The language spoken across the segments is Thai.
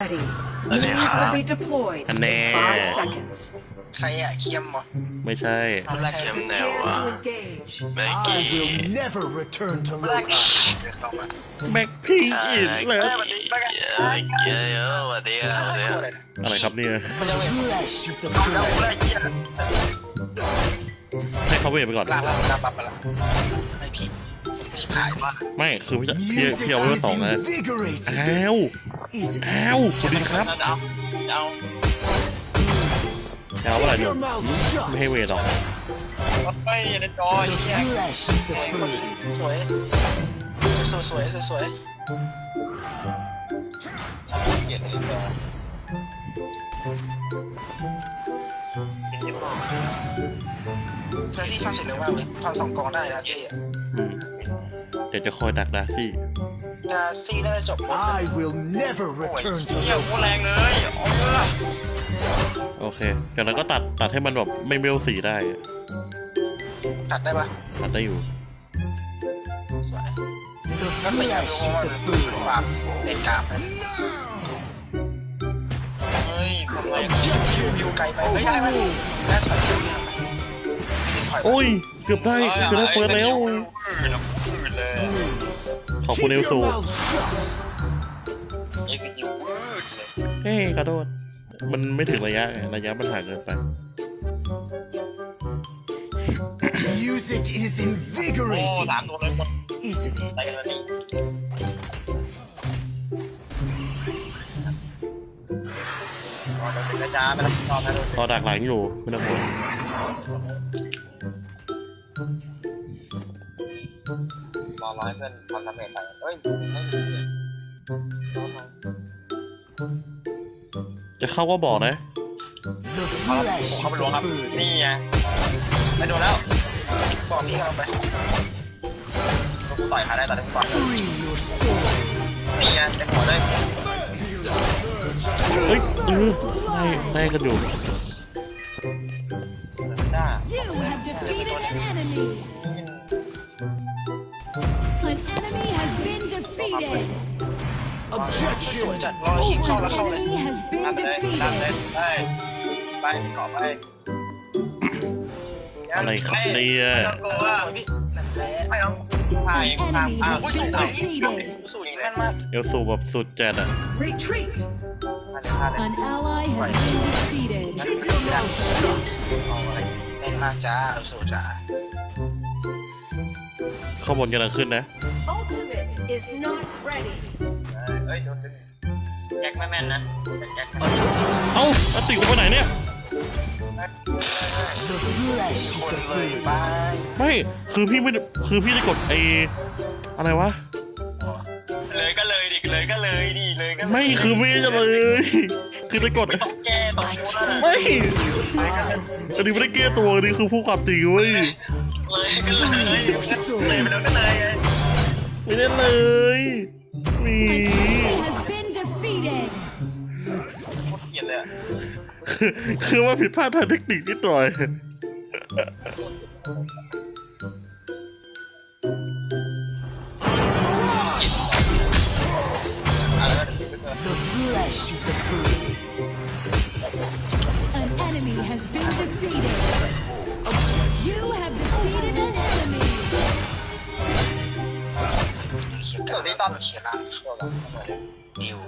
Ready. Minions will be deployed อันแน่ in five seconds. ใครอะเคียมวะไม่ใช่เอาแรกเคียมเแนว Prepare อะ to engage. แม็ก I กี้ will never return to แรก Loki. เดี๋ยวเข้ามาแบ็คพิงอ่าอีกแม็กแล้วกี้เอ้ยเยอะเยอะสวัสดีครับสวัสดีตัวคอะไรรับนะอะไรครับเนี่ย มันจะเวท Flesh is a เอาแล้ว burden. แรกเหี้ยให้เขาเวทไปก่อน ลากลากลากบัฟไปละไม่พี่ชิบหายมากไม่ คือพี่พี่ Music พี่เอาไว้ is สองนะ invigorating. อ้าว Isn't อ้าวสวัสดีครับเอาเอาเอาอะไร Keep เนี่ย your mouth ไม่ให้ shut. เวทหรอกเฮ้ยในจอ The เฮีย flesh is สวย a burden. สวยสวยสวยสวยสวยเกียดในจอเพื่อที่ฟังเสร็จเร็วมากเลยฟังสองกองได้นะซี่อะอืมเดี๋ยวจะคอยดักดาซี่ ดาซี่น่าจะจบหมดเลย I will never โอ้ย return to เฮีย Loki. โคตรแรงเลยเอาเถอะโอเคจากนั้นก็ตัดตัดให้มันแบบไม่เบลสีได้ ตัดได้ปะตัดได้อยู่ สวย The ก็สยาม flesh ดูว่า is a มัน burden. ฟาร์มเล่นกลางไปเฮ้ยทำไมวิวไกลไปเฮ้ยได้ไหมได้สวยดูเนี่ยถอยโอ้ย เกือบได้เกือบได้เฟิร์สแล้วอืดอื ขอบคุณ Keep เอล your ซู mouth shut. เอ็กซิคิวอืดเลยเฮ้ยขอโทษมันไม่ถึงระยะไงระยะมันห่างเกินไป Music is โอ้ invigorating. สามตัวเลยหมด Isn't ไป it? กันเลยอ๋อเดี๋ยวเป็นกระจาไปแล้วตอนนั้นรอดักหลังอยู่ไม่ต้องห่วง รอรอให้เพื่อนทำทำเองไปเฮ้ยไม่ดีสิจะเข้าก็บอกนะ The เขาผม flesh เข้าไป is ล้วง a ครับ burden. นี่ไงไม่โดนแล้วบอกพี่กำลังไปลูกต่อยขาได้ตอนนี้ก่อน Free your soul. นี่ไงเป็นหัวเลยเฮ้ยเออได้ได้กันอยู่ได้ You have defeated an enemy. สวย Objection. จัดรอชิปเข้าแล้วเข้า An เลย enemy has ตาม been ไปเลยตามไป defeated. ไปไปต่อไปอะไรครับเนี่ยไม่ต้องกลัวสวยพี่นั่นแหละไม่เอาถ่าย An ตาม enemy อ้าว has อุ้ยส been วย defeated. สูตรนี้แม่นมากเอลซูแบบสุดจัดอะ Retreat. ท่าเลย An ally has been defeated. Keep your mouth shut. แม่นมากจ้าเอาสูตรจ้าข้อมูลกำลังขึ้นนะ Ultimate is not ready. เฮ้ยโดนดึงแจ็คไม่แม่นนะแจ็คเอ้าอติกูไปไหนเนี่ย The flesh คน is a เลย burden. ไปไม่ คือพี่ไม่ได้คือพี่ได้กดไออะไรวะอ๋อเลยก็เลยดิเลยก็เลยดิเลยก็ไม่คือไม่จะเลย คือจะกด ต้องแก้ต้องมูนั่นน่ะไม่อันนี้ไม่ได้แก้ตัวอันนี้คือพูดความจริงเว้ย เลยก็เลยเลยไปแล้วก็เลยไง ไม่ได้เลย นี่ An enemy has been defeated. โคตรเกลียดเลยอะคือคือว่าผิดพลาดทางเทคนิคนิดหน่อย อะแล้วก็เดี๋ยวไปเถอะ The flesh is a burden. ขียนกันแล้วเขียนล่างดิว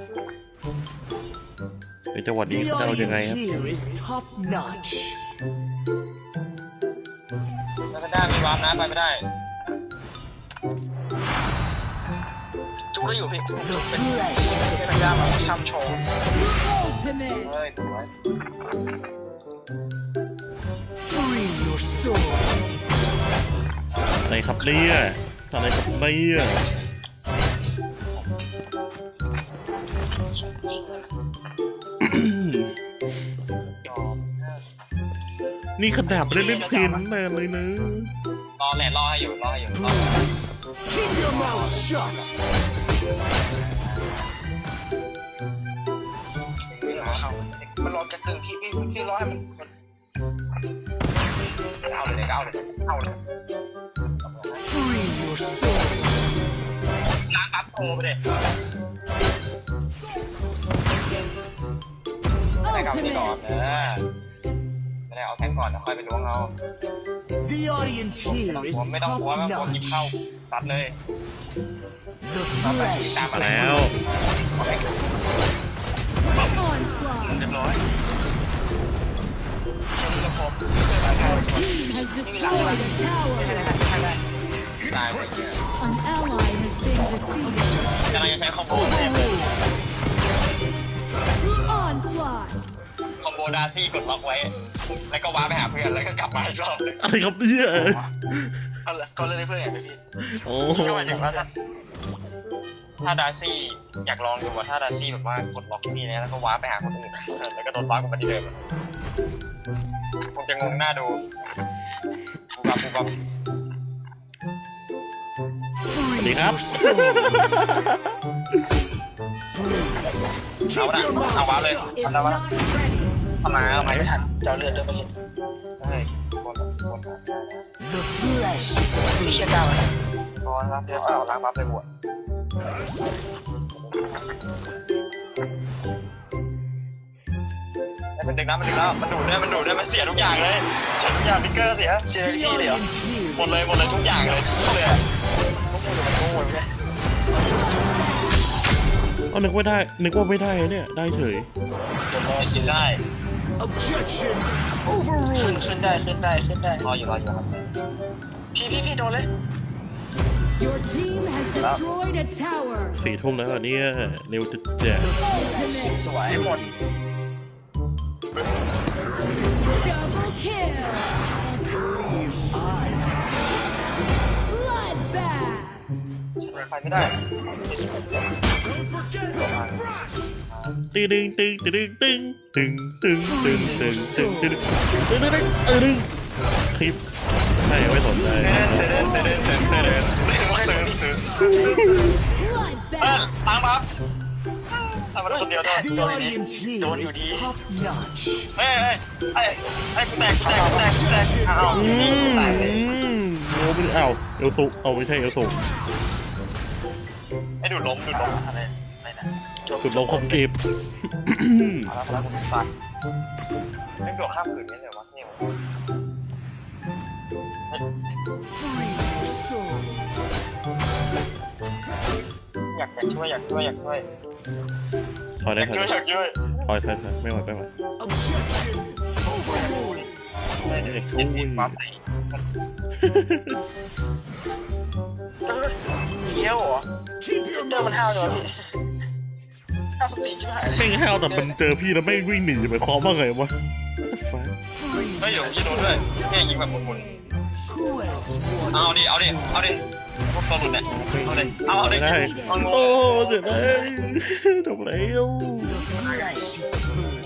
ในจังหวัดนี้ The จะเอายังไง audience ครับ here is top notch. แล้วก็ได้มีวาร์ปนะไปไม่ได้จูได้อยู่พี่ The flesh is เป็นพยายามมาช่ำโชว์ Ultimate. เฮ้ยสวย free your soul. อะไรครับเนี่ยอะไรครับเนี่ย นี่ขนาดไม่ได้เล่นเพลงนานเลยนะรอแหละรอให้อยู่รอให้อยู่รอ Please. Keep your mouth shut. ไม่รอเข้ามันรอจะตึงพี่พี่พี่รอให้มันมันเอาเลยเอาเลยเอาเลย Free your soul. ล้าตัดโตไปเลยกลับที่ก่อนเออ ไม่ได้เอาแทงก่อนเดี๋ยวค่อยไปล้วงเอา The audience ไม่ here ต้อง is กลัวไม่ต้อง top กลัวว่าคนหยิบเข้า notch. ซัดเลย The flesh ตาม is มาแล้ว Onslaught. เรียบร้อยแค่นี้ก็พอเจอหลายทาง Team has destroyed a tower. ไม่ใช่ได้ทางได้ตายหมดเนี่ย An ally has been defeated. กำลังจะใช้คอมโบเต็มเลย Onslaught. บดาซี่กดล็อกไว้ แล้วก็ว้าร์ปไปหาเพื่อนแล้วก็กลับมาอีกรอบหนึงอะไรครับเนี่ยเอาละก็เล่นให้เพื่อนอย่างพี่โอ้ก็หมายถึงว่าถ้าถ้าดาซี่อยากลองดูว่าถ้าดาซี่แบบว่ากดล็อกที่นี่นะแล้วก็ว้าร์ปไปหาคนอื่นแล้วก็โดนว้าร์ปกลับมาที่เดิมคงจะงงหน้าดูปูบับปูบับสวัสดีครับ soul. Please, เอาละ keep your เอาว้าร์ป mouth เลย Is เอาละ not ready. ทำไมทำไมไม่ทันเจ้าเลือดด้วยเมื่อกี้เฮ้ยคนคน The flesh is พี่เชีย food. ร์กล้าไหมคนครับเดี๋ยวเอาล้างบัฟไปบวชมันดึงน้ำมันดึงแล้วมันดูดด้วยมันดูดด้วยมันเสียทุกอย่างเลย เสียทุกอย่างพิกเกอร์เสียเชียร์ The พี่เลยเหรอ audience here หมดเลย is หมดเลยทุกอย่างเลยทุกเลยอะพวกมึงดูมันโง่เลยเอานึกว่าได้นึกว่าไม่ได้เนี่ยได้เฉยจนแม่สิได้ objection ขึ้น overruled. ขึ้นได้ขึ้นได้ขึ้นได้รออยู่รออยู่ครับ พี่พี่พี่โดนเลย Your team has destroyed a tower. สี่ทุ่มแล้วเนี่ยเร็วจัดแจ๋ Ultimate สวยหมด double kill. Bloodbath. ฉันไปไม่ได้ตึง ตึงตึงตึงตึงตึงตึงตึงตึงตึงตึงตึงตึงตึงตึงคลิปไม่ไม่สนใจเดินเดินเดินเดินเดินเดินเดินเออ Bloodbath. ล้างบัฟทำมันคนเดียวโดน The โดนดี audience here is top notch. เฮ้ยเฮ้ยเฮ้ยเฮ้ยกูแตกแตกแตกแตกอ้าวแตกเลยโอ้ไม่เอาเอลตุเอาไม่ใช่เอลตุไอ้ดูล้มดูล้มอะไร ไม่นะจบจุดลงคอมเกมเอาละเอาละผมตัดไม่โดดข้ามขืนนี่เลยวะนี่ Free your soul. อยากจะช่วยอยากช่วยอยากช่วยถอยอได้ยากถช่อวยยอยากช่วยถอยถอยถอยไม่ไหวไม่ไหว Objection overruled. เด็กเด็กเด็กปั๊มไอ้เออเชี่ยวเหรอ Keep your เตอร์มัน mouth ห้าวเลยวะ shut. พี่ ห้าวตีชิบหายเลยไม่งห้าวแต่มันเจอพี่แล้วไม่วิ่งหนีหมายความว่าไงวะ What the fuck? Free เฮ้ยเดี๋ยวพี่โดนด้วยเนี่ยยิงแบบหมุน Who else ๆ wants เอาดิ เอาดิ เอาดิพวกตัวหลุดเนี่ยเอาดิเอาเอาดิไม่ได้เอางโอ้งเจ็บเลยจบแล้ว the flesh is food?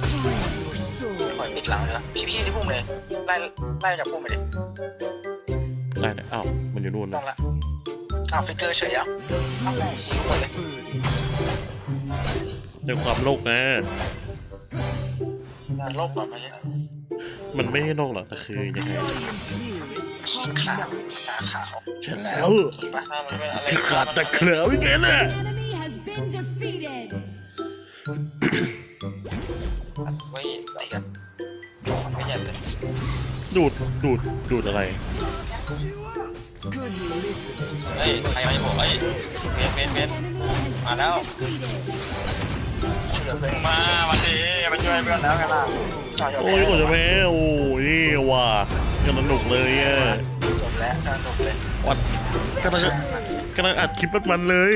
Free your soul. ปล่อยปิดหลังเลยพี่พี่ที่พุ่มเลย ไล่ไล่จากพุ่มไปดิ ได้เนี่ยอ้าว มันอยู่นู่นต้อนะงละอ้าวฟิกเกอร์เฉยอะ The flesh is food. ในความโลกนะมันโลกก่อนมาเนี่ยมันไม่ใช่โลกหรอกแต่คือยังไง The audience here is ขี้ top ขลาด notch. ตาขาวใช่แล้วเห็นปะถ้ามันเป็นอะไรคือขาดแต่เขือวิเกนน่ะ Enemy has been defeated. เว้ยตีกันไม่ใหญ่เลยดูดดูดดูดอะไร Good listeners. เฮ้ยใครมาให้ผมเฮ้ยเบนเบนเบน Enemy has I know. been defeated. ช่วยเหลือเพื่อนมาวันนี้มาช่วยเพื่อนแล้วกันล่ะจ่อยยอมโอ้ยกว่าจะแพ้โอ้ยว่ะยังสนุกเลยอะจบแล้วน่าหนุกเลยวัดกำลังกำลังอัดคลิปมันๆเลย